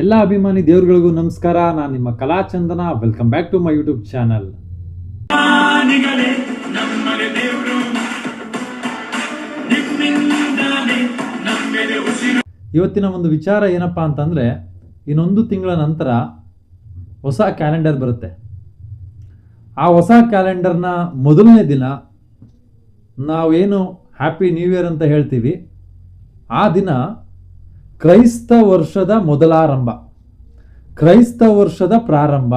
ಎಲ್ಲ ಅಭಿಮಾನಿ ದೇವರುಗಳಿಗೂ ನಮಸ್ಕಾರ. ನಾನು ನಿಮ್ಮ Kalachandana welcome back to my YouTube channel ಇವತ್ತಿನ ಒಂದು ವಿಚಾರ ಏನಪ್ಪ ಅಂತಂದರೆ ಇನ್ನೊಂದು ತಿಂಗಳ ನಂತರ ಹೊಸ ಕ್ಯಾಲೆಂಡರ್ ಬರುತ್ತೆ. ಆ ಹೊಸ ಕ್ಯಾಲೆಂಡರ್ನ ಮೊದಲನೇ ದಿನ ನಾವೇನು ಹ್ಯಾಪಿ ನ್ಯೂ ಇಯರ್ ಅಂತ ಹೇಳ್ತೀವಿ. ಆ ದಿನ ಕ್ರೈಸ್ತ ವರ್ಷದ ಮೊದಲಾರಂಭ. ಕ್ರೈಸ್ತ ವರ್ಷದ ಪ್ರಾರಂಭ.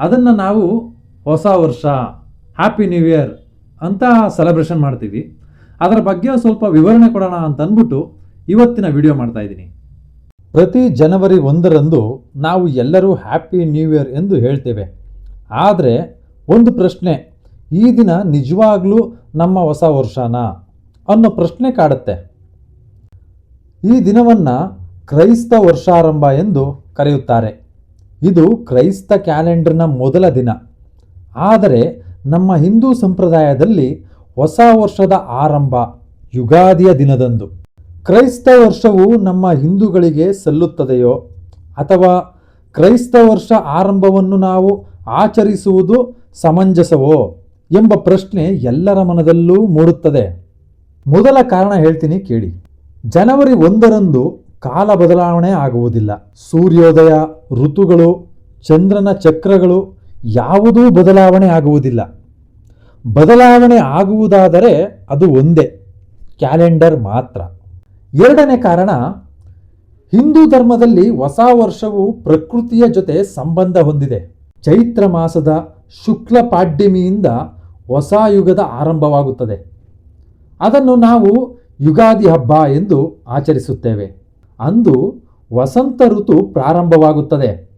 ಅದನ್ನು ನಾವು ಹೊಸ ವರ್ಷ ಹ್ಯಾಪಿ ನ್ಯೂ ಇಯರ್ ಅಂತ ಸೆಲೆಬ್ರೇಷನ್ ಮಾಡ್ತೀವಿ. ಅದರ ಬಗ್ಗೆ ಸ್ವಲ್ಪ ವಿವರಣೆ ಕೊಡೋಣ ಅಂತ ಅಂದ್ಬಿಟ್ಟು ಇವತ್ತಿನ ವಿಡಿಯೋ ಮಾಡ್ತಾ ಇದ್ದೀನಿ. ಪ್ರತಿ ಜನವರಿ ಒಂದರಂದು ನಾವು ಎಲ್ಲರೂ ಹ್ಯಾಪಿ ನ್ಯೂ ಇಯರ್ ಎಂದು ಹೇಳ್ತೇವೆ. ಆದರೆ ಒಂದು ಪ್ರಶ್ನೆ, ಈ ದಿನ ನಿಜವಾಗ್ಲೂ ನಮ್ಮ ಹೊಸ ವರ್ಷನಾ ಅನ್ನೋ ಪ್ರಶ್ನೆ ಕಾಡುತ್ತೆ. ಈ ದಿನವನ್ನು ಕ್ರೈಸ್ತ ವರ್ಷಾರಂಭ ಎಂದು ಕರೆಯುತ್ತಾರೆ. ಇದು ಕ್ರೈಸ್ತ ಕ್ಯಾಲೆಂಡರ್ನ ಮೊದಲ ದಿನ. ಆದರೆ ನಮ್ಮ ಹಿಂದೂ ಸಂಪ್ರದಾಯದಲ್ಲಿ ಹೊಸ ವರ್ಷದ ಆರಂಭ ಯುಗಾದಿಯ ದಿನದಂದು. ಕ್ರೈಸ್ತ ವರ್ಷವು ನಮ್ಮ ಹಿಂದೂಗಳಿಗೆ ಸಲ್ಲುತ್ತದೆಯೋ ಅಥವಾ ಕ್ರೈಸ್ತ ವರ್ಷ ಆರಂಭವನ್ನು ನಾವು ಆಚರಿಸುವುದು ಸಮಂಜಸವೋ ಎಂಬ ಪ್ರಶ್ನೆ ಎಲ್ಲರ ಮನದಲ್ಲೂ ಮೂಡುತ್ತದೆ. ಮೊದಲ ಕಾರಣ ಹೇಳ್ತೀನಿ ಕೇಳಿ. ಜನವರಿ ಒಂದರಂದು ಕಾಲ ಬದಲಾವಣೆ ಆಗುವುದಿಲ್ಲ. ಸೂರ್ಯೋದಯ, ಋತುಗಳು, ಚಂದ್ರನ ಚಕ್ರಗಳು ಯಾವುದೂ ಬದಲಾವಣೆ ಆಗುವುದಿಲ್ಲ. ಬದಲಾವಣೆ ಆಗುವುದಾದರೆ ಅದು ಒಂದೇ, ಕ್ಯಾಲೆಂಡರ್ ಮಾತ್ರ. ಎರಡನೇ ಕಾರಣ, ಹಿಂದೂ ಧರ್ಮದಲ್ಲಿ ಹೊಸ ವರ್ಷವು ಪ್ರಕೃತಿಯ ಜೊತೆ ಸಂಬಂಧ ಹೊಂದಿದೆ. ಚೈತ್ರ ಮಾಸದ ಶುಕ್ಲ ಪಾಡ್ಯಮಿಯಿಂದ ಹೊಸ ಯುಗದ ಆರಂಭವಾಗುತ್ತದೆ. ಅದನ್ನು ನಾವು ಯುಗಾದಿ ಹಬ್ಬ ಎಂದು ಆಚರಿಸುತ್ತೇವೆ. ಅಂದು ವಸಂತ ಋತು ಪ್ರಾರಂಭವಾಗುತ್ತದೆ.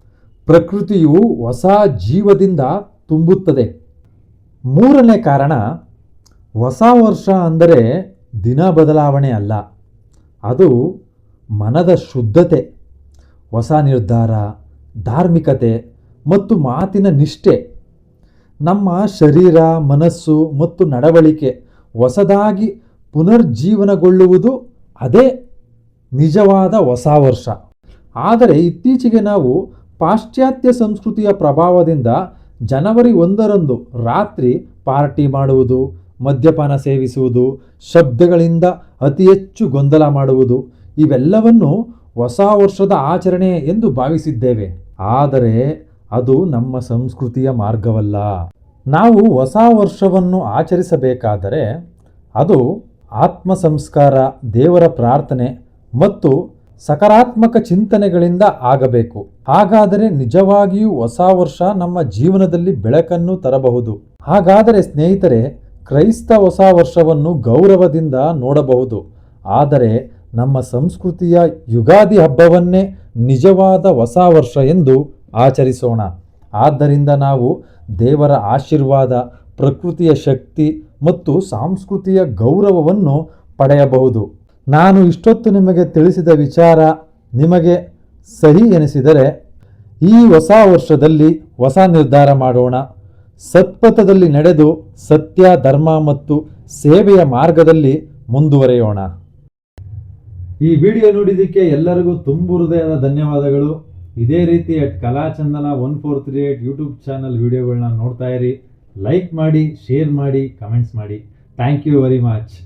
ಪ್ರಕೃತಿಯು ಹೊಸ ಜೀವದಿಂದ ತುಂಬುತ್ತದೆ. ಮೂರನೇ ಕಾರಣ, ಹೊಸ ವರ್ಷ ಅಂದರೆ ದಿನ ಬದಲಾವಣೆ ಅಲ್ಲ. ಅದು ಮನದ ಶುದ್ಧತೆ, ಹೊಸ ನಿರ್ಧಾರ, ಧಾರ್ಮಿಕತೆ ಮತ್ತು ಮಾತಿನ ನಿಷ್ಠೆ. ನಮ್ಮ ಶರೀರ, ಮನಸ್ಸು ಮತ್ತು ನಡವಳಿಕೆ ಹೊಸದಾಗಿ ಪುನರ್ಜೀವನಗೊಳ್ಳುವುದು ಅದೇ ನಿಜವಾದ ಹೊಸ ವರ್ಷ. ಆದರೆ ಇತ್ತೀಚೆಗೆ ನಾವು ಪಾಶ್ಚಾತ್ಯ ಸಂಸ್ಕೃತಿಯ ಪ್ರಭಾವದಿಂದ ಜನವರಿ ಒಂದರಂದು ರಾತ್ರಿ ಪಾರ್ಟಿ ಮಾಡುವುದು, ಮದ್ಯಪಾನ ಸೇವಿಸುವುದು, ಶಬ್ದಗಳಿಂದ ಅತಿ ಹೆಚ್ಚು ಗೊಂದಲ ಮಾಡುವುದು, ಇವೆಲ್ಲವನ್ನು ಹೊಸ ವರ್ಷದ ಆಚರಣೆ ಎಂದು ಭಾವಿಸಿದ್ದೇವೆ. ಆದರೆ ಅದು ನಮ್ಮ ಸಂಸ್ಕೃತಿಯ ಮಾರ್ಗವಲ್ಲ. ನಾವು ಹೊಸ ವರ್ಷವನ್ನು ಆಚರಿಸಬೇಕಾದರೆ ಅದು ಆತ್ಮ ಸಂಸ್ಕಾರ ದೇವರ ಪ್ರಾರ್ಥನೆ ಮತ್ತು ಸಕಾರಾತ್ಮಕ ಚಿಂತನೆಗಳಿಂದ ಆಗಬೇಕು. ಹಾಗಾದರೆ ನಿಜವಾಗಿಯೂ ಹೊಸ ವರ್ಷ ನಮ್ಮ ಜೀವನದಲ್ಲಿ ಬೆಳಕನ್ನು ತರಬಹುದು. ಹಾಗಾದರೆ ಸ್ನೇಹಿತರೆ, ಕ್ರೈಸ್ತ ಹೊಸ ವರ್ಷವನ್ನು ಗೌರವದಿಂದ ನೋಡಬಹುದು. ಆದರೆ ನಮ್ಮ ಸಂಸ್ಕೃತಿಯ ಯುಗಾದಿ ಹಬ್ಬವನ್ನೇ ನಿಜವಾದ ಹೊಸ ವರ್ಷ ಎಂದು ಆಚರಿಸೋಣ. ಆದ್ದರಿಂದ ನಾವು ದೇವರ ಆಶೀರ್ವಾದ ಪ್ರಕೃತಿಯ ಶಕ್ತಿ ಮತ್ತು ಸಾಂಸ್ಕೃತಿಯ ಗೌರವವನ್ನು ಪಡೆಯಬಹುದು. ನಾನು ಇಷ್ಟೊತ್ತು ನಿಮಗೆ ತಿಳಿಸಿದ ವಿಚಾರ ನಿಮಗೆ ಸಹಿ ಎನಿಸಿದರೆ ಈ ಹೊಸ ವರ್ಷದಲ್ಲಿ ಹೊಸ ನಿರ್ಧಾರ ಮಾಡೋಣ. ಸತ್ಪಥದಲ್ಲಿ ನಡೆದು ಸತ್ಯ, ಧರ್ಮ ಮತ್ತು ಸೇವೆಯ ಮಾರ್ಗದಲ್ಲಿ ಮುಂದುವರೆಯೋಣ. ಈ ವಿಡಿಯೋ ನೋಡಿದ್ದಕ್ಕೆ ಎಲ್ಲರಿಗೂ ತುಂಬು ಹೃದಯದ ಧನ್ಯವಾದಗಳು. ಇದೇ ರೀತಿ Kalachandana one four three eight YouTube channel ವಿಡಿಯೋಗಳನ್ನ ನೋಡ್ತಾ ಇರಿ. ಲೈಕ್ ಮಾಡಿ ಶೇರ್ ಮಾಡಿ ಕಮೆಂಟ್ಸ್ ಮಾಡಿ. Thank you very much